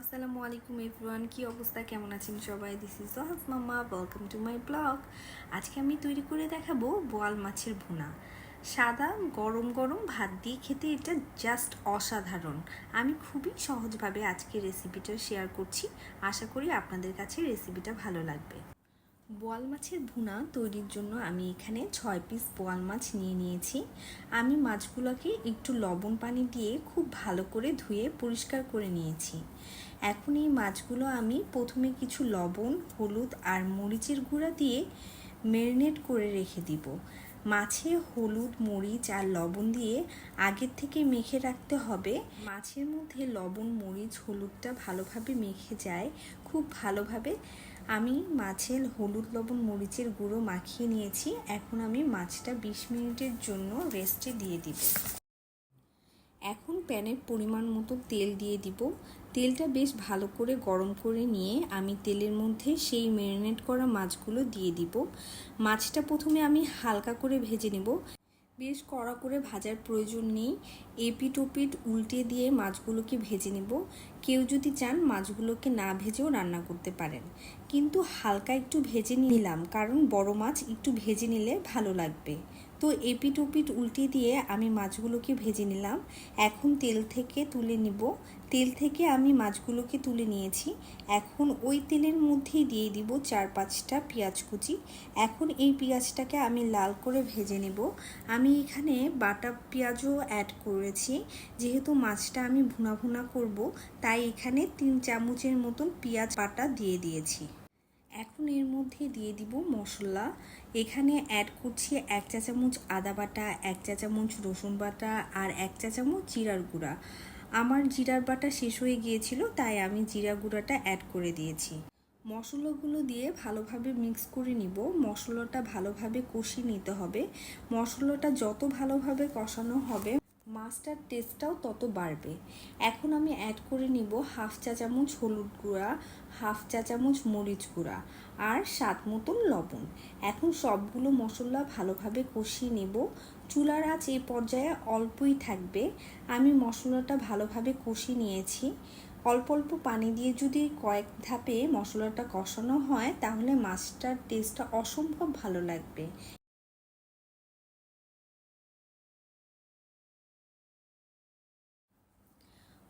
আসসালামু আলাইকুম এভরিওয়ান, কী অবস্থা? কেমন আছেন সবাই? দিস ইজ দহাস মামা ওয়েলকাম টু মাই ব্লগ আজকে আমি তৈরি করে দেখাবো বোয়াল মাছের ভুনা। সাদা, গরম গরম ভাত দিয়ে খেতে এটা জাস্ট অসাধারণ। আমি খুবই সহজভাবে আজকে রেসিপিটা শেয়ার করছি। আশা করি আপনাদের কাছে রেসিপিটা ভালো লাগবে। বোয়াল মাছের ভুনা তৈরির জন্য আমি এখানে ছয় পিস বোয়াল মাছ নিয়ে নিয়েছি। আমি মাছগুলোকে একটু লবণ পানি দিয়ে খুব ভালো করে ধুয়ে পরিষ্কার করে নিয়েছি। এখন এই মাছগুলো আমি প্রথমে কিছু লবণ, হলুদ আর মরিচের গুঁড়া দিয়ে ম্যারিনেট করে রেখে দিব। মাছে হলুদ, মরিচ আর লবণ দিয়ে আগের থেকে মেখে রাখতে হবে। মাছের মধ্যে লবণ, মরিচ, হলুদটা ভালোভাবে মেখে যায়। খুব ভালোভাবে আমি মাছের হলুদ লবণ মরিচের গুঁড়ো মাখিয়ে নিয়েছি। এখন আমি মাছটা বিশ মিনিটের জন্য রেস্টে দিয়ে দিব। এখন প্যানের পরিমাণ মতো তেল দিয়ে দিব। তেলটা বেশ ভালো করে গরম করে নিয়ে আমি তেলের মধ্যে সেই ম্যারিনেট করা মাছগুলো দিয়ে দিব। মাছটা প্রথমে আমি হালকা করে ভেজে নেব। বেশ কড়া করে ভাজার প্রয়োজন নেই। এপিট ওপিট উল্টে দিয়ে মাছগুলোকে ভেজে নেব। কেউ যদি চান মাছগুলোকে না ভেজেও রান্না করতে পারেন। কিন্তু হালকা একটু ভেজে নিলাম, কারণ বড় মাছ একটু ভেজে নিলে ভালো লাগবে। তো এপিট ওপিট উল্টে দিয়ে আমি মাছগুলোকে ভেজে নিলাম। এখন তেল থেকে তুলে নিব। তেল থেকে আমি মাছগুলোকে তুলে নিয়েছি। এখন ওই তেলের মধ্যেই দিয়ে দিব চার পাঁচটা পেঁয়াজ কুচি। এখন এই পেঁয়াজটাকে আমি লাল করে ভেজে নেব। আমি এখানে বাটা পেঁয়াজও অ্যাড করেছি। যেহেতু মাছটা আমি ভুনা ভুনা করব, তাই এখানে তিন চামচের মতন পেঁয়াজ বাটা দিয়ে দিয়েছি। এখন এর মধ্যে দিয়ে দিব মশলা। এখানে অ্যাড করছি এক চা চামচ আদা বাটা, এক চা চামচ রসুন বাটা আর এক চা চামচ জিরার গুঁড়া। আমার জিরার বাটা শেষ হয়ে গিয়েছিল, তাই আমি জিরা গুঁড়াটা অ্যাড করে দিয়েছি। মশলাগুলো দিয়ে ভালোভাবে মিক্স করে নিব। মশলাটা ভালোভাবে কষিয়ে নিতে হবে। মশলাটা যত ভালোভাবে কষানো হবে মাছটার টেস্টটাও তত বাড়বে। এখন আমি অ্যাড করে নিব হাফ চা চামচ হলুদ গুঁড়া, হাফ চা চামচ মরিচ গুঁড়া আর স্বাদ মতন লবণ। এখন সবগুলো মশলা ভালোভাবে কষিয়ে নেব। চুলার আঁচ এ পর্যায়ে অল্পই থাকবে। আমি মশলাটা ভালোভাবে কষিয়ে নিয়েছি। অল্প অল্প পানি দিয়ে যদি কয়েক ধাপে মশলাটা কষানো হয়, তাহলে মাছটার টেস্টটা অসম্ভব ভালো লাগবে।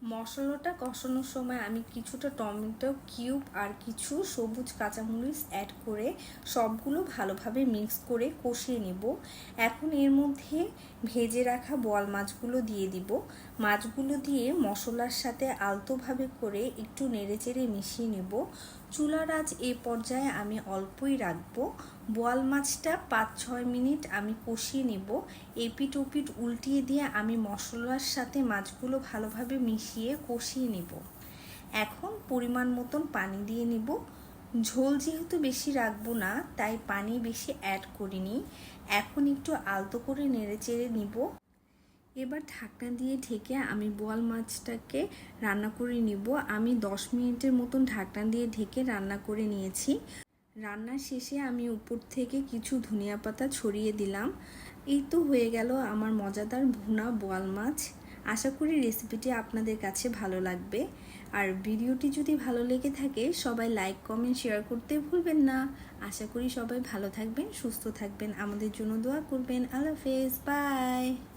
মশলাটা কষানোর সময় আমি কিছুটা টমেটো কিউব আর কিছু সবুজ কাঁচামরিচ অ্যাড করে সবগুলো ভালোভাবে মিক্স করে কষিয়ে নেব। এখন এর মধ্যে ভেজে রাখা বল মাছগুলো দিয়ে দিব। মাছগুলো দিয়ে মশলার সাথে আলতোভাবে করে একটু নেড়ে চেড়ে মিশিয়ে নেব। চুলার আজ এ পর্যায়ে আমি অল্পই রাখব। বোয়াল মাছটা পাঁচ, ছয় মিনিট আমি কষিয়ে নেব। এপিট ওপিট উল্টিয়ে দিয়ে আমি মশলার সাথে মাছগুলো ভালোভাবে মিশিয়ে কষিয়ে নেব। এখন পরিমাণ মতন পানি দিয়ে নেব। ঝোল যেহেতু বেশি রাখব না, তাই পানি বেশি অ্যাড করিনি। এখন একটু আলতো করে নেড়ে চেড়ে নিব। এবার ঢাকনা দিয়ে ঢেকে আমি বোয়াল মাছটাকে রান্না করে নিব। আমি দশ মিনিটের মতন ঢাকনা দিয়ে ঢেকে রান্না করে নিয়েছি। রান্নার শেষে আমি উপর থেকে কিছু ধনিয়া পাতা ছড়িয়ে দিলাম। এই তো হয়ে গেল আমার মজাদার ভুনা বোয়াল মাছ। আশা করি রেসিপিটি আপনাদের কাছে ভালো লাগবে। আর ভিডিওটি যদি ভালো লেগে থাকে, সবাই লাইক, কমেন্ট, শেয়ার করতে ভুলবেন না। আশা করি সবাই ভালো থাকবেন, সুস্থ থাকবেন। আমাদের জন্য দোয়া করবেন। আল্লাহ হাফেজ। বাই।